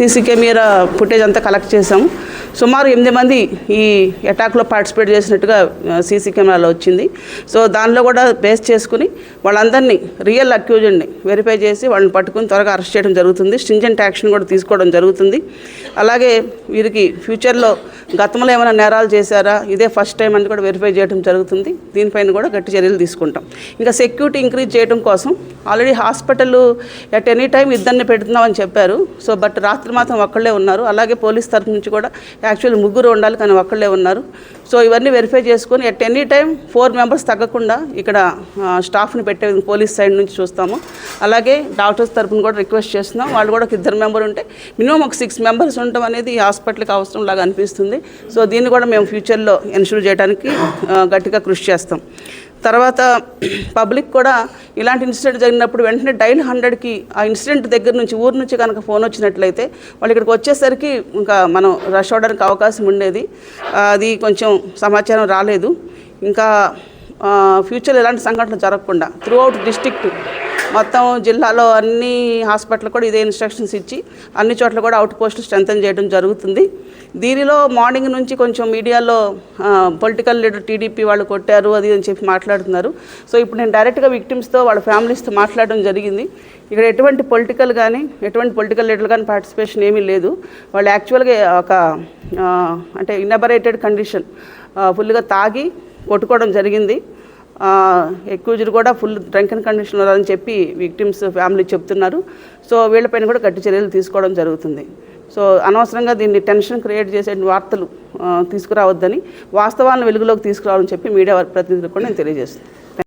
CC camera footage అంతా collect చేసాము సుమారు ఎనిమిది మంది ఈ అటాక్లో పార్టిసిపేట్ చేసినట్టుగా సీసీ కెమెరాలో వచ్చింది. సో దానిలో కూడా బేస్ చేసుకుని వాళ్ళందరినీ రియల్ అక్యూజ్డ్ని వెరిఫై చేసి వాళ్ళని పట్టుకుని త్వరగా అరెస్ట్ చేయడం జరుగుతుంది. స్ట్రింజెంట్ యాక్షన్ కూడా తీసుకోవడం జరుగుతుంది. అలాగే వీరికి ఫ్యూచర్లో గతంలో ఏమైనా నేరాలు చేశారా? ఇదే ఫస్ట్ టైం అని కూడా వెరిఫై చేయడం జరుగుతుంది. దీనిపైన కూడా గట్టి చర్యలు తీసుకుంటాం. ఇంకా సెక్యూరిటీ ఇంక్రీజ్ చేయడం కోసం already hospital at any time ఇద్దరిని పెడుతున్నామని చెప్పారు. సో బట్ రాత్రి మాత్రం ఒక్కళ్ళే ఉన్నారు. అలాగే పోలీస్ తరఫు నుంచి కూడా యాక్చువల్ ముగ్గురు ఉండాలి కానీ ఒక్కళ్ళే ఉన్నారు. సో ఇవన్నీ వెరిఫై చేసుకొని at any time four members తగ్గకుండా ఇక్కడ స్టాఫ్ని పెట్టే పోలీస్ సైడ్ నుంచి చూస్తాము. అలాగే డాక్టర్స్ తరఫున కూడా రిక్వెస్ట్ చేస్తున్నాం. వాళ్ళు కూడా ఒక ఇద్దరు మెంబర్ ఉంటే మినిమం ఒక సిక్స్ మెంబర్స్ ఉండటం అనేది ఈ హాస్పిటల్కి అవసరం లాగా అనిపిస్తుంది. సో దీన్ని కూడా మేము ఫ్యూచర్లో ఎన్షూర్ చేయడానికి గట్టిగా కృషి చేస్తాం. తర్వాత పబ్లిక్ కూడా ఇలాంటి ఇన్సిడెంట్ జరిగినప్పుడు వెంటనే డైల్ హండ్రెడ్కి ఆ ఇన్సిడెంట్ దగ్గర నుంచి ఊరు నుంచి కనుక ఫోన్ వచ్చినట్లయితే వాళ్ళు ఇక్కడికి వచ్చేసరికి ఇంకా మనం రష్ అవడానికి అవకాశం ఉండేది. అది కొంచెం సమాచారం రాలేదు. ఇంకా ఫ్యూచర్లో ఎలాంటి సంఘటనలు జరగకుండా త్రూ అవుట్ డిస్టిక్ట్ మొత్తం జిల్లాలో అన్ని హాస్పిటల్ కూడా ఇదే ఇన్స్ట్రక్షన్స్ ఇచ్చి అన్ని చోట్ల కూడా అవుట్ పోస్టులు స్ట్రెంథన్ చేయడం జరుగుతుంది. దీనిలో మార్నింగ్ నుంచి కొంచెం మీడియాలో పొలిటికల్ లీడర్ టీడీపీ వాళ్ళు కొట్టారు అది అని చెప్పి మాట్లాడుతున్నారు. సో ఇప్పుడు నేను డైరెక్ట్గా విక్టిమ్స్తో వాళ్ళ ఫ్యామిలీస్తో మాట్లాడడం జరిగింది. ఇక్కడ ఎటువంటి పొలిటికల్ కానీ ఎటువంటి పొలిటికల్ లీడర్ కానీ పార్టిసిపేషన్ ఏమీ లేదు. వాళ్ళు యాక్చువల్గా ఒక అంటే ఇన్నబరేటెడ్ కండిషన్ ఫుల్గా తాగి కొట్టుకోవడం జరిగింది. ఎక్యూజ్డ్ కూడా ఫుల్ డ్రంకెన్ కండిషన్ అని చెప్పి విక్టిమ్స్ ఫ్యామిలీ చెప్తున్నారు. సో వీళ్ళపైన కూడా గట్టి చర్యలు తీసుకోవడం జరుగుతుంది. సో అనవసరంగా దీన్ని టెన్షన్ క్రియేట్ చేసే వార్తలు తీసుకురావద్దని వాస్తవాలను వెలుగులోకి తీసుకురావాలని చెప్పి మీడియా ప్రతినిధులకు కూడా నేను తెలియజేస్తున్నాను.